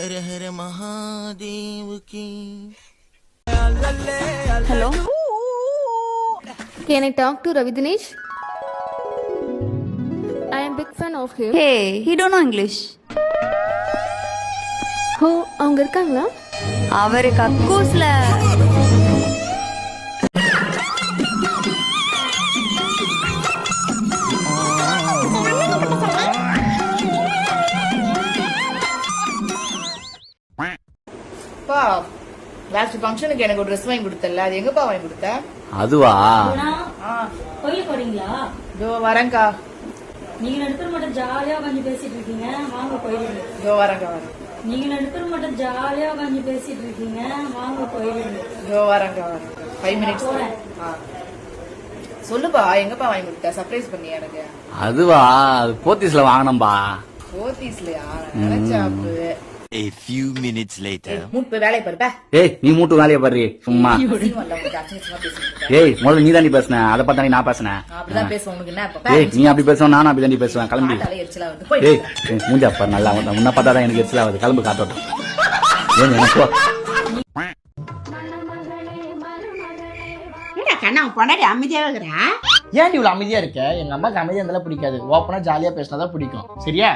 Hara Hara மகாதேவுக்கு hello can I talk to Ravi Dinesh I am big fan of him hey he don't know English ஹோ அவங்க இருக்காங்களா? அவருக்கு அக்கூஸ்ல last ஃபங்க்ஷனுக்கு எனக்கு ஒரு ட்ரெஸ் வாங்கி கொடுத்தல அது எங்கப்பா வாங்கி கொடுத்த? அதுவா? கோயிலுக்கு வரீங்களா இதோ வரேன்க்கா. நீங்க ரெண்டு பேரும் மட்டும் ஜாலியா உட்காந்து பேசிட்டு இருக்கீங்க. வாங்க கோயிலுக்கு. இதோ வரேன்க்கா வரேன். நீங்க ரெண்டு பேரும் மட்டும் ஜாலியா உட்காந்து பேசிட்டு இருக்கீங்க. வாங்க கோயிலுக்கு. இதோ வரேன்க்கா வரேன். ஃபைவ் மினிட்ஸ் போறேன். சொல்லுப்பா எங்கப்பா வாங்கி கொடுத்த? சர்ப்ரைஸ் பண்ணி எனக்கு? அதுவா? அது போத்தீஸ்ல வாங்கினம்பா. போத்தீஸ்லயா? நினைச்சாப்பு A few minutes later. மூட்டு போய் வேலையை பாருப்பா. ஏய் நீ மூட்டு வேலையை பாரு சும்மா. ஏய் முதல்ல நீ தாண்டி பேசுன அதை பார்த்தா நான் பேசுனேன். அப்படிதான் பேசுவேன் உனக்கு என்ன இப்ப? ஏய் நீ அப்படி பேசுவ நானும் அப்படி தாண்டி பேசுவேன் கிளம்பி. ஏய் மூஞ்சி அப்பா நல்லா வந்து. உன்னை பார்த்தா தான் எனக்கு எரிச்சல் ஆகுது கிளம்பு காத்தோட்டம். ஏன் எனக்கு என்ன கண்ணா உன் பொண்டாட்டி அமைதியாவே இருக்கிறா? ஏன் இருக்க? எங்க அம்மாக்கு அமைதியா இருந்தாலும் பிடிக்காது. ஓப்பனா ஜாலியா பேசினாதான் பிடிக்கும். சரியா?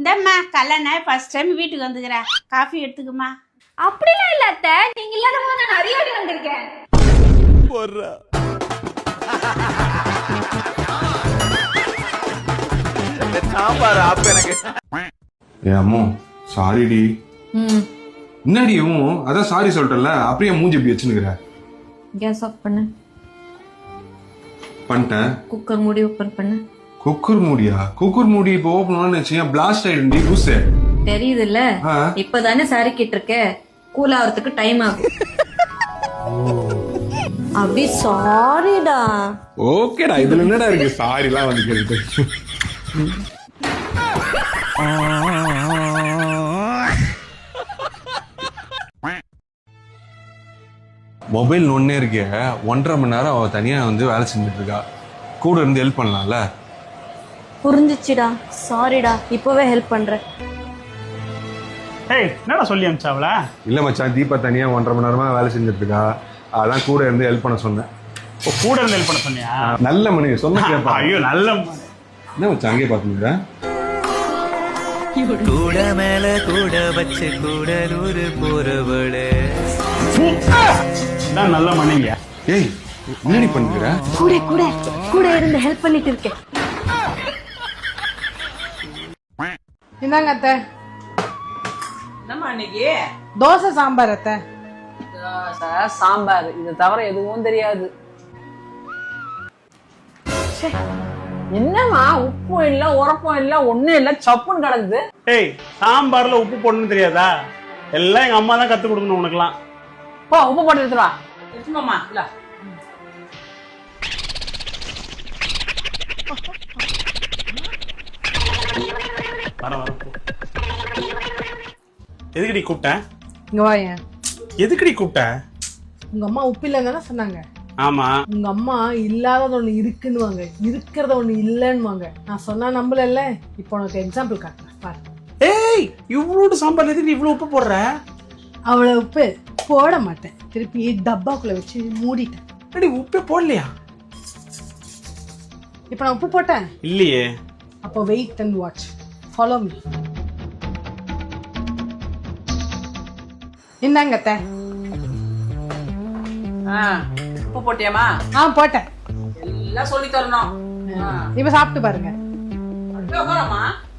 இந்தம்மா கல்யாணம் ஃபர்ஸ்ட் டைம் வீட்டுக்கு வந்துக்கிறா. காஃபி எடுத்துக்குமா? அப்படிலாம் இல்ல அத்தை. நீங்க இல்லாத போது நான் நிறைய வாட்டி வந்திருக்கேன். ஏ அம்மோ சாரிடி. என்னடி அம்மோ அதான் சாரி சொல்லிட்டல அப்படியே மூஞ்சி இப்படி வச்சுனுக்குற. கேஸ் ஆஃப் பண்ணு. பண்ணிட்டேன். குக்கர் மூடி ஓப்பன் பண்ணு. குக்கர் மூடியா குக்கர் மூடி இப்போ ஓப்பன் பண்ணு வச்சுங்க பிளாஸ்ட் ஆயிடும்டி லூசு தெரியுது இல்ல. இப்பதானே சாரி கிட்ட கூல் ஆகிறதுக்கு டைம் ஆகும் அப்படி சாரிடா ஓகேடா இதுல என்னடா இருக்கு? சாரி எல்லாம் வந்து கேட்டு மொபைல் ஒன்னே இருக்கே. ஒன்றரை மணி நேரம் அவ தனியா வந்து வேலை செஞ்சுட்டு இருக்கா. கூட இருந்து ஹெல்ப் பண்ணலாம்ல? புரிஞ்சிச்சுடா. சாரிடா இப்பவே ஹெல்ப் பண்றேன் ஏய் என்னடா சொல்லி அமிச்சாவல இல்ல மச்சான் தீபா தனியா ஒன்றரை மணி நேரமா வேலை செஞ்சுட்டு இருக்கா அதான் கூட இருந்து ஹெல்ப் பண்ண சொன்னேன். கூட இருந்து ஹெல்ப் பண்ண சொன்னியா? நல்ல மணி சொன்ன கேப்பா ஐயோ நல்ல என்ன மச்சான் அங்கேயே பாத்துக்கிறேன் கூட மேல கூட வச்சு கூடலூர் போறவளே. நல்ல மனைவியா ஏய் என்னடி பண்ணுகிற கூட கூட கூட இருந்து ஹெல்ப் பண்ணிட்டு இருக்கேன். இந்தாங்க அத்தை. இன்னைக்கு தோசை சாம்பார் அத்தை. சாம்பார். இது தவிர எதுவும் தெரியாது. என்னமா உப்பும் இல்ல உரப்பும் இல்ல ஒண்ணும் இல்ல சப்புன்னு கிடக்குது. ஏய் சாம்பார்ல உப்பு போடணும்னு தெரியாதா? எல்லாம் எங்க அம்மா தான் கத்து கொடுக்கணும் உனக்குலாம் போ உப்பு போட்டு எடுத்துட்டு வா. எடுத்துமாமா இல்ல வர வர. எதுக்குடி கூப்பிட்டேன் இங்க வாயேன் எதுக்குடி கூப்பிட்டேன் உங்க அம்மா உப்பு இல்லைன்னு சொன்னாங்க. ஆமா. உங்க அம்மா இல்லாதது ஒண்ணு இருக்குன்னுவாங்க. இருக்கிறத ஒண்ணு இல்லைன்னுவாங்க. நான் சொன்னா நம்பலல்ல? இப்போ உனக்கு எக்ஸாம்பிள் காட்டுறேன். பாரு. ஏய் இவ்வளோடு சாம்பார்ல எதுக்கு இவ்வளவு உப்பு போடுற? அவ்வளவு உப்பு போட மாட்டேன். திருப்பி டப்பாக்குள்ள வச்சு மூடிட்டேன். அடி உப்பே போடலையா? இப்போ நான் உப்பு போட்டேன். இல்லையே. அப்போ wait and watch follow me இந்தாங்க அத்தை. ஆ, உப்பு போட்டியாமா ஆ போட்டேன். எல்லாம் சொல்லி தரணும். இப்போ சாப்பிட்டு பாருங்க.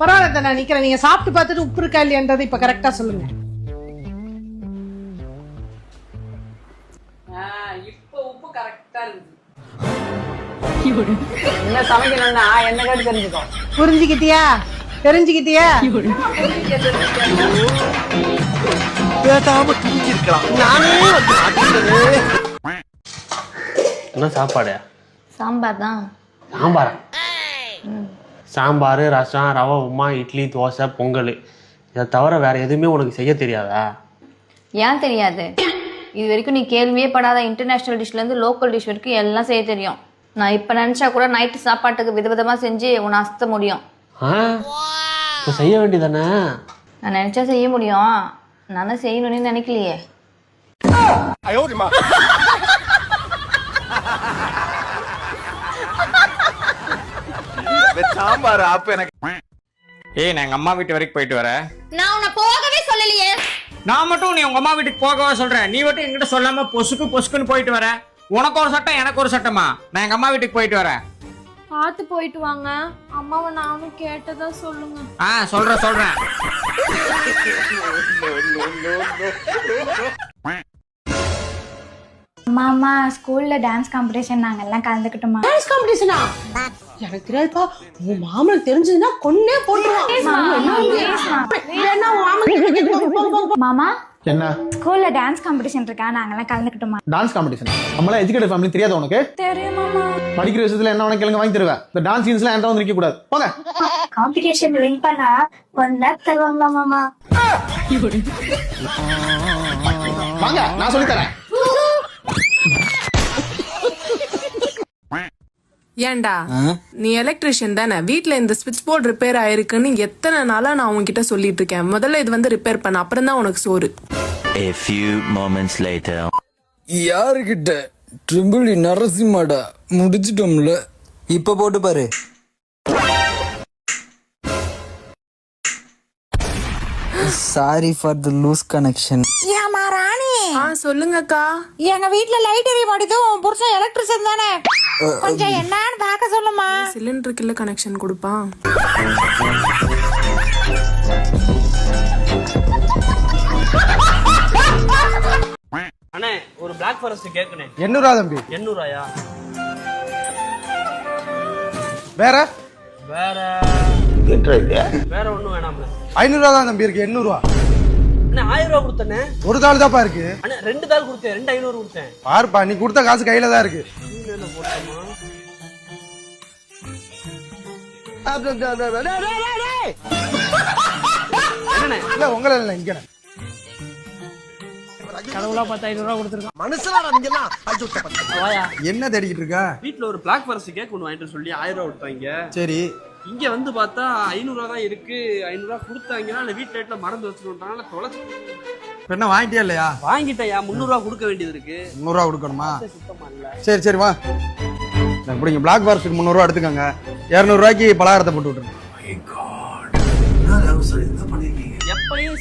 பரவாயில்ல நான் நிக்கிறேன். நீங்க சாப்பிட்டு பார்த்துட்டு உப்பு இருக்கா இல்லையன்றதை இப்ப கரெக்டா சொல்லுங்க. இப்போ உப்பு கரெக்டா இருக்குது என்ன சமைக்கணும்னா என்ன கேட்டு தெரிஞ்சுக்கோ. புரிஞ்சுக்கிட்டியா? தெரிஞ்சுக்கிட்டியா? பேசாம துணிஞ்சிருக்கலாம் நானே வந்து மாட்டிக்கிறேன் என்ன சாப்பாடு? சாம்பார்? தான் சாம்பாரா சாம்பார் ரசம் ரவை உமா இட்லி தோசை பொங்கல். இதை தவிர வேற எதுவுமே உனக்கு செய்ய தெரியாதா? ஏன் தெரியாது? இது வரைக்கும் நீ கேள்வியே படாத இன்டர்நேஷனல் டிஷ்லேருந்து லோக்கல் டிஷ் வரைக்கும் எல்லாம் செய்ய தெரியும். நான் இப்போ நினச்சா கூட நைட்டு சாப்பாட்டுக்கு விதவிதமாக செஞ்சு உன்னை அசத்த முடியும். ஆ? இப்போ செய்ய வேண்டியதானே? நான் நினச்சா செய்ய முடியும். நான் தான் செய்யணும்னு நினைக்கலையே. சாம்பார் அப்ப எனக்கு. ஏய் நான் எங்க அம்மா வீட்டு வரைக்கும் போயிட்டு வரேன். நான் உன்னை போகவே சொல்லலையே. நான் மட்டும் நீ உங்க அம்மா வீட்டுக்கு போகவா சொல்றேன். நீ மட்டும் என்கிட்ட சொல்லாம பொசுக்கு பொசுக்குன்னு போயிட்டு வர. உனக்கு ஒரு சட்டம் எனக்கு ஒரு சட்டமா நான் எங்க அம்மா வீட்டுக்கு போயிட்டு வரேன். பார்த்து போயிட்டு வாங்க. அம்மாவை நானும் கேட்டதா சொல்லுங்க. ஆ சொல்றேன் சொல்றேன். மாமா ஸ்கூல்ல டான்ஸ் காம்படிஷன் நாங்கெல்லாம் கலந்துக்கிட்டோமா? டான்ஸ் காம்படிஷனா எனக்கு தெரியாதுப்பா. உன் மாமனுக்கு தெரிஞ்சதுன்னா கொன்னே போட்டுருவான். மாமா என்ன? ஸ்கூல்ல டான்ஸ் காம்படிஷன் இருக்கா? நாங்கெல்லாம் கலந்துக்கிட்டோமா? டான்ஸ் காம்படிஷன் நம்மளாம் எஜுகேட்டட் ஃபேமிலி தெரியாது உனக்கு? தெரியும் மாமா. படிக்கிற விஷயத்துல என்ன உனக்கு கேளுங்க வாங்கி தருவேன். இந்த டான்ஸ் சீன்ஸ்லாம் என்கிட்ட வந்து நிக்க கூடாது. போங்க. காம்படிஷன் வின் பண்ணா ஒன் லேக் தருவாங்களா மாமா? வாங்க நான் சொல்லி தரேன். ஏன்டா? நீ எலக்ட்ரிஷியன் தானே? வீட்ல இந்த சுவிட்ச் போர்டு ரிப்பேர் ஆயிருக்குன்னு எத்தனை நாளா நான் உன்கிட்ட சொல்லிட்டு இருக்கேன். முதல்ல இது வந்து ரிப்பேர் பண்ண அப்புறம் தான் உனக்கு சோறு. A few moments later. யாருக்கிட்ட ட்ரிம்பிள் நரசிம்மாடா முடிச்சிட்டோம்ல இப்ப போட்டு பாரு. Sorry for the loose connection ஏமா ராணி? ஆ சொல்லுங்கக்கா. எங்க வீட்ல லைட் எரிய மாட்டேது உன் புருஷன் எலக்ட்ரிஷியன் தானே. கொஞ்சம் என்னன்னு பார்க்க சொல்லுமா சிலிண்டருக்கு இல்ல கனெக்ஷன் கொடுப்பான் பிளாக் ஃபாரஸ்ட் கேக்குனே எண்ணூறுவா தம்பி? எண்ணூறாயா வேற? வேற. வேற ஒண்ணும் வேணாம்ல. ஐநூறுவா தான் தம்பி இருக்கு எண்ணூறுவா. அண்ணே ஆயிரம் ரூபா கொடுத்தனே ஒரு தாள் தான்ப்பா இருக்கு. அண்ணே ரெண்டு தாள் கொடுத்தேன் ரெண்டு ஐநூறு கொடுத்தேன். பாருப்பா நீ கொடுத்த காசு கையில தான் இருக்கு. இல்ல உங்களை இல்ல இங்க கடவுளா பார்த்து ஐநூறு ரூபா கொடுத்துருக்கான் வாயா. என்ன தேடிக்கிட்டு இருக்க? வீட்ல ஒரு பிளாக் ஃபாரஸ்ட் கேக் ஒன்று வாங்கிட்டு சொல்லி ஆயிரம் ரூபா கொடுத்தாங்க. சரி. இங்க வந்து பார்த்தா ஐநூறு ரூபா தான் இருக்கு. ஐநூறு ரூபா கொடுத்தாங்கன்னா இல்ல வீட்டு ரேட்ல மறந்து வச்சுருட்டாங்க தொலைச்சு. இப்ப என்ன வாங்கிட்டியா இல்லையா? வாங்கிட்டயா முந்நூறு ரூபா கொடுக்க வேண்டியது இருக்கு. முந்நூறுவா கொடுக்கணுமா? சுத்தமா இல்ல. சரி சரி வா. எனக்கு பிடிங்க பிளாக் ஃபாரஸ்ட்டுக்கு முந்நூறுவா எடுத்துக்கோங்க. இரநூறுவாய்க்கு பலகாரத்தை போட்டு விட்டுருங்க. எப்பயும்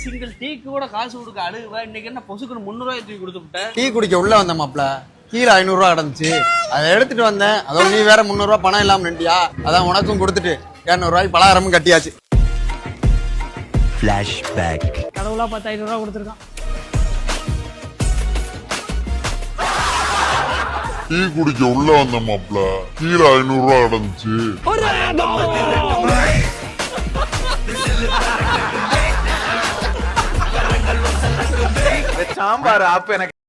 சிங்கிள் டீக்கு கூட காசு கொடுக்க அழுகுவ? இன்னைக்கு என்ன பொசுக்குன்னு முந்நூறு ரூபாய் தூக்கி கொடுத்து விட்ட? டீ குடிக்க உள்ள வந்த மாப்ள கீழே ஐநூறுரூவா கிடந்துச்சு. அதை எடுத்துட்டு வந்தேன். அதோட நீ வேற முந்நூறுரூவா பணம் இல்லாம நின்றியா அதான் உனக்கும் கொடுத்துட்டு இரநூறுவாய்க்கு பலகாரமும் கட்டியாச்சு. Flashback. கடவுளா பார்த்து ஐநூறு ரூபா கொடுத்துருக்கான். டீ குடிக்க உள்ள வந்த மாப்ள கீழே ஐநூறுரூவா கிடந்துச்சு. சாம்பார் அப்ப எனக்கு